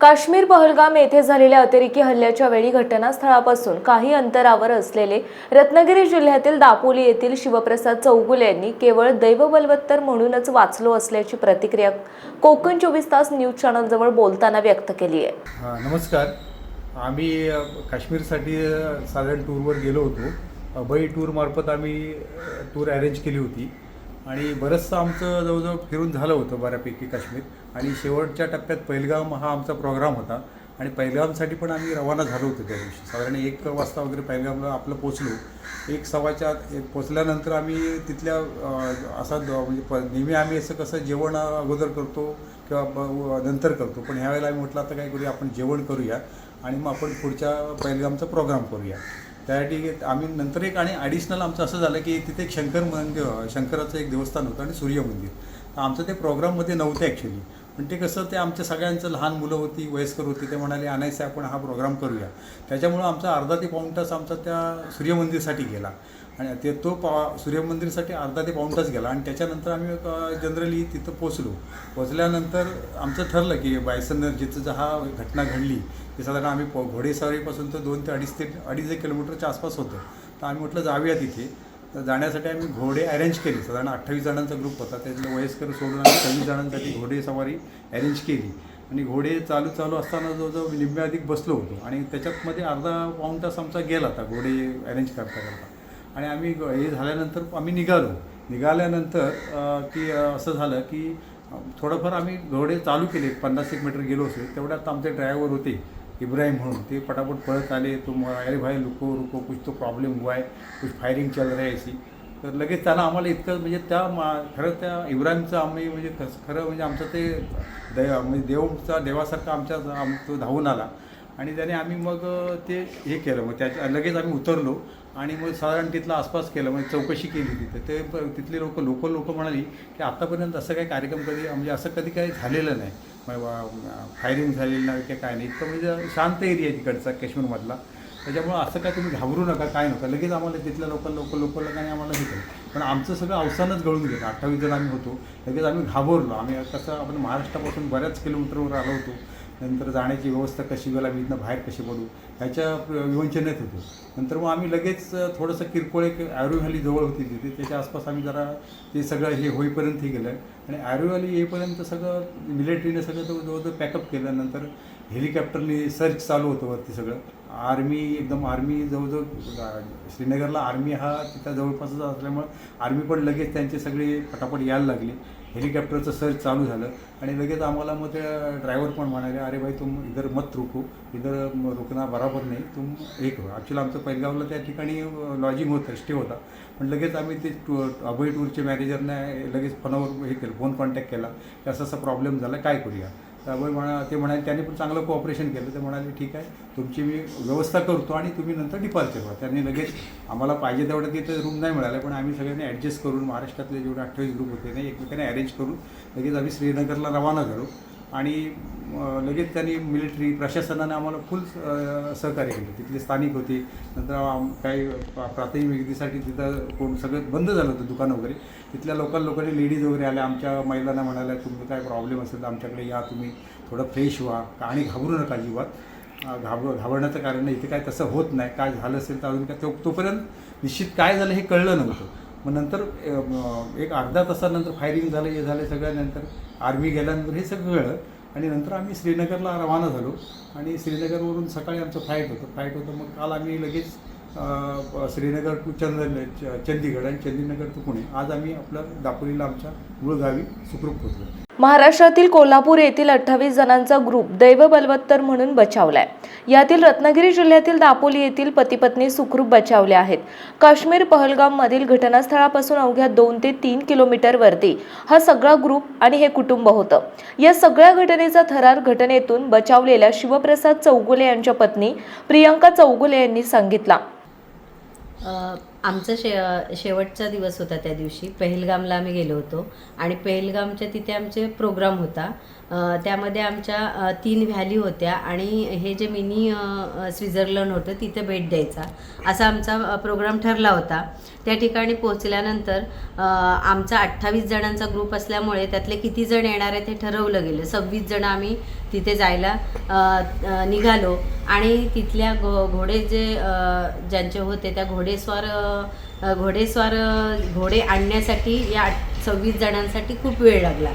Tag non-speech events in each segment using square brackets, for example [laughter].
काश्मीर पहलगाम येथे झालेल्या अतिरेकी हल्ल्याच्या वेळी घटनास्थळापासून काही अंतरावर असलेले रत्नागिरी जिल्ह्यातील दापोली येथील शिवप्रसाद चौगुले यांनी केवळ दैवबलवत्तर म्हणूनच वाचलो असल्याची प्रतिक्रिया कोकण चोवीस तास न्यूज चॅनलजवळ बोलताना व्यक्त केली आहे. नमस्कार. आम्ही काश्मीरसाठी साधारण टूरवर गेलो होतो. अभय टूरमार्फत आम्ही टूर अरेंज केली होती. आणि बरंचसं आमचं जवळजवळ फिरून झालं होतं बऱ्यापैकी काश्मीर. आणि शेवटच्या टप्प्यात पहिलगाम हा आमचा प्रोग्राम होता. आणि पहिलगामसाठी पण आम्ही रवाना झालो होतो त्या दिवशी. साधारण एक वाजता वगैरे पहिलगामला आपलं पोचलो एक सव्वाच्या आत- एक पोचल्यानंतर आम्ही तिथल्या असा द- म्हणजे प नेहमी आम्ही असं कसं जेवण अगोदर करतो किंवा नंतर करतो. पण ह्यावेळेला आम्ही म्हटलं आता काय करूया आपण जेवण करूया आणि मग आपण पुढच्या पहिलगामचा प्रोग्राम करूया. त्यासाठी आम्ही नंतर एक आणि ॲडिशनल आमचं असं झालं की तिथे एक शंकर मंदिर शंकराचं एक देवस्थान होतं आणि सूर्य मंदिर आमचं ते प्रोग्राममध्ये नव्हतं ॲक्च्युली पण ते कसं ते आमच्या सगळ्यांचं लहान मुलं होती वयस्कर होती ते म्हणाले आणायचं आपण हा प्रोग्राम करूया. त्याच्यामुळं आमचा अर्धा ते पाऊण तास आमचा त्या सूर्यमंदिरसाठी गेला. आणि ते तो पा सूर्यमंदिरसाठी अर्धा ते पाऊण तास गेला. आणि त्याच्यानंतर आम्ही जनरली तिथं पोचलो पोचल्यानंतर आमचं ठरलं की बायसन जिथं हा घटना घडली ते साधारण आम्ही पो घोडेसवारीपासून तर दोन ते अडीच ते अडीच एक किलोमीटरच्या आसपास होतं. तर आम्ही म्हटलं जाऊया तिथे. तर जाण्यासाठी आम्ही घोडे अरेंज केले. साधारण अठ्ठावीस जणांचा ग्रुप होता. त्यातलं वयस्कर सोडून आम्ही सव्वीस जणांसाठी घोडे सवारी अरेंज केली. आणि घोडे चालू चालू असताना जो निम्मे अधिक बसलो होतो. आणि त्याच्यातमध्ये अर्धा पाऊण तास आमचा गेला होता घोडे अरेंज करता करता. आणि आम्ही ग- हे झाल्यानंतर आम्ही निघालो. निघाल्यानंतर की असं झालं की थोडंफार आम्ही घोडे चालू केले. पन्नास एक मीटर गेलो असेल तेवढ्यात आमचे ड्रायव्हर होते. इब्राहिम म्हणून. ते पटापट पळत आले. तो अरे भाई रुको रुको कुछ तो प्रॉब्लेम हुआ है. कुछ फायरिंग चल रही आहे ऐसी. तर लगेच त्यानं आम्हाला इतकं म्हणजे त्या मा खरं त्या इब्राहिमचं आम्ही म्हणजे खस खरं म्हणजे आमचं ते दै म्हणजे देवचा देवासारखा आमच्या आम तो धावून आला. आणि त्याने आम्ही मग ते हे केलं. मग त्याच्या लगेच आम्ही उतरलो आणि मग साधारण तिथला आसपास केलं. म्हणजे चौकशी केली तिथे ते प- तिथले लोक लोकल लोक म्हणाली की आत्तापर्यंत असं काही कार्यक्रम कधी म्हणजे असं कधी काही झालेलं नाही. फायरिंग झालेलं नाही ते काय नाही इतकं म्हणजे शांत एरिया तिकडचा काश्मीरमधला. त्याच्यामुळं असं काय तुम्ही घाबरू नका काय नका. लगेच आम्हाला तिथल्या लोकल लोकल लोकल लोकांनी आम्हाला हे केलं पण आमचं सगळं अवसानच गळून गेलं. अठ्ठावीस जण आम्ही होतो लगेच आम्ही घाबरलो. आम्ही कसं आपण महाराष्ट्रापासून बऱ्याच किलोमीटरवर आलो होतो. नंतर जाण्याची व्यवस्था कशी गेला मी इथनं बाहेर कशी पडू ह्याच्या विवंचनेत होतो. नंतर मग आम्ही लगेच थोडंसं किरकोळ एक ॲरो जवळ होती तिथे त्याच्या आसपास आम्ही जरा ते सगळं हे होईपर्यंत हे गेलं आणि ॲरो येईपर्यंत सगळं मिलिटरीने सगळं तो जवळजवळ पॅकअप केलं. नंतर हेलिकॉप्टरने सर्च चालू होतं वरती सगळं. आर्मी एकदम आर्मी जवळजवळ श्रीनगरला आर्मी हा तिथं जवळपासच असल्यामुळं आर्मी पण लगेच त्यांचे सगळे पटापट यायला लागले. हेलिकॉप्टरचं सर्च चालू झालं. आणि लगेच आम्हाला मग ते ड्रायव्हर पण म्हणाले अरे भाई तुम इधर मत रुको. इधर म- रुकना बराबर नाही. तुम एक हो. ॲक्च्युली आमचं पैलगावला त्या ठिकाणी लॉजिंग होतं स्टे होता. पण लगेच आम्ही ते टू अभय टूरचे मॅनेजरने लगेच फोनवर हे केलं फोन कॉन्टॅक्ट केला. की असं असा प्रॉब्लेम झाला काय करूया? त्यामुळे म्हणा ते म्हणाले त्यांनी पण चांगलं कोऑपरेशन केलं. ते म्हणाले ठीक आहे तुमची मी व्यवस्था करतो आणि तुम्ही नंतर डिपार्चर व्हा. त्यांनी लगेच आम्हाला पाहिजे तेवढं तिथे रूम नाही मिळाले पण आम्ही सगळ्यांनी ॲडजस्ट करून महाराष्ट्रातले जेवढे अठ्ठावीस ग्रुप होते ते एकमेकांनी अरेंज करून लगेच आम्ही श्रीनगरला रवाना झालो. आणि लगेच त्यांनी मिलिटरी प्रशासनाने आम्हाला फुल सहकार्य केलं. तिथले स्थानिक होते नंतर आम- काही प्राथमिक विक्रीसाठी तिथं कोण सगळं बंद झालं होतं दुकानं वगैरे. तिथल्या लोकल लोकांनी लेडीज वगैरे आल्या आमच्या महिलांना म्हणाल्या तुमचं काय प्रॉब्लेम असेल तर आमच्याकडे या तुम्ही थोडं फ्रेश व्हा आणि घाबरू नका अजिबात. घाबर घाबरण्याचं कारण नाही. इथे काय तसं होत नाही. काय झालं असेल तर अजून काय तो तोपर्यंत निश्चित काय झालं हे कळलं नव्हतं. मग नंतर एक अर्धा तासानंतर फायरिंग झालं हे झालं सगळ्यानंतर. आर्मी गेल्यानंतर हे सगळं कळलं आणि नंतर आम्ही श्रीनगरला रवाना झालो आणि श्रीनगरवरून सकाळी आमचं फ्लाईट होतं. फ्लाईट होतं मग काल आम्ही लगेच श्रीनगर टू चंद च- चंदीगड आणि चंदीनगर टू पुणे. आज आम्ही आपलं दापोलीला आमच्या मूळ गावी सुखरूप पोचलो महाराष्ट्रातील कोल्हापूर येथील अठ्ठावीस जणांचा ग्रुप दैव बलवत्तर म्हणून बचावलाय. यातील रत्नागिरी जिल्ह्यातील दापोली येथील पती पत्नी सुखरूप बचावले आहेत. काश्मीर पहलगाम मधील घटनास्थळापासून अवघ्या दोन ते तीन किलोमीटर वरती हा सगळा ग्रुप आणि हे कुटुंब होतं. या सगळ्या घटनेचा थरार घटनेतून बचावलेल्या शिवप्रसाद चौगुले यांच्या पत्नी प्रियंका चौगुले यांनी सांगितला. आमचा शे शेवटचा दिवस होता त्या दिवशी. पहलगामला आम्ही गेलो होतो. आणि पहलगामच्या तिथे आमचे प्रोग्राम होता. त्यामध्ये आमच्या तीन व्हॅली होत्या आणि हे जे मिनी स्वित्झर्लंड होतं तिथे भेट द्यायचा असा आमचा प्रोग्राम ठरला होता. त्या ठिकाणी पोहोचल्यानंतर आमचा अठ्ठावीस जणांचा ग्रुप असल्यामुळे त्यातले किती जण येणार आहे ते ठरवलं गेलं. सव्वीस जण आम्ही तिथे जायला निघालो. आणि तिथल्या घो घोडे जे ज्यांचे होते त्या घोडेस्वार घोडेस्वार घोडे आणण्यासाठी या सव्वीस जणांसाठी खूप वेळ लागला.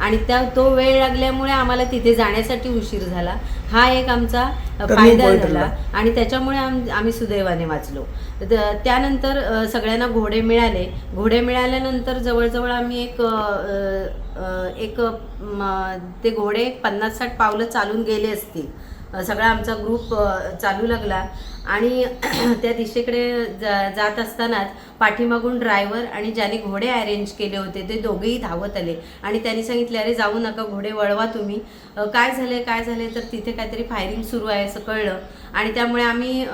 आणि त्या तो वेळ लागल्यामुळे आम्हाला तिथे जाण्यासाठी उशीर झाला. हा एक आमचा फायदा झाला. आणि त्याच्यामुळे आम आम्ही सुदैवाने वाचलो. त्यानंतर सगळ्यांना घोडे मिळाले. घोडे मिळाल्यानंतर जवळजवळ आम्ही एक एक ते घोडे पन्नास साठ पावलं चालून गेले असतील. सगळा आमचा ग्रुप चालू लागला. आणि [clears throat] त्या दिशेकडे जा जात असतानाच पाठीमागून ड्रायव्हर आणि ज्याने घोडे अरेंज केले होते ते दोघेही धावत आले. आणि त्यांनी सांगितले अरे जाऊ नका घोडे वळवा तुम्ही. काय झाले काय झाले तर तिथे काहीतरी फायरिंग सुरू आहे असं कळलं. आणि त्यामुळे आम्ही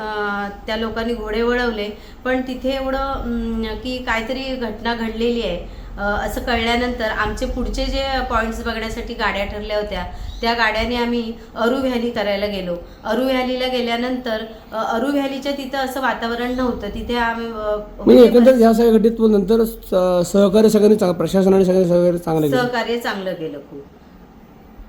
त्या लोकांनी घोडे वळवले. पण तिथे एवढं की काहीतरी घटना घडलेली आहे. असं कळल्यानंतर आमचे पुढचे जे पॉईंट्स बघण्यासाठी गाड्या ठरल्या होत्या त्या गाड्याने आम्ही अरू व्हॅली करायला गेलो. अरू व्हॅलीला गेल्यानंतर अरू व्हॅलीच्या तिथं असं वातावरण नव्हतं. तिथे आम्ही म्हणजे होते एकंदरीत ह्या सगळ्या घटनेत नंतर सहकार्य सगळ्यांनी प्रशासनाने सगळ्यांनी सहकार्य चांगलं केलं. सहकार्य चांगलं केलं खूप.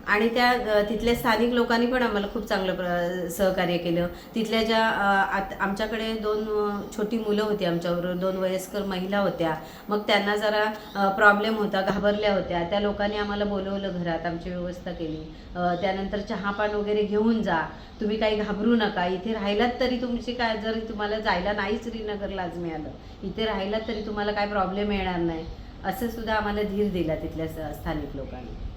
आणि त्या तिथल्या स्थानिक लोकांनी पण आम्हाला खूप चांगलं प्र- सहकार्य केलं. तिथल्या ज्या आत- आमच्याकडे दोन छोटी मुलं होती आमच्याबरोबर दोन वयस्कर महिला होत्या. मग त्यांना जरा प्रॉब्लेम होता घाबरल्या होत्या. त्या लोकांनी आम्हाला बोलवलं घरात आमची व्यवस्था केली. त्यानंतर चहापान वगैरे घेऊन जा. तुम्ही काही घाबरू नका. इथे राहिलात तरी तुमची काय जर तुम्हाला जायला नाही श्रीनगरला आज मिळालं. इथे राहिलात तरी तुम्हाला काय प्रॉब्लेम येणार नाही. असं सुद्धा आम्हाला धीर दिला तिथल्या स- स्थानिक लोकांनी.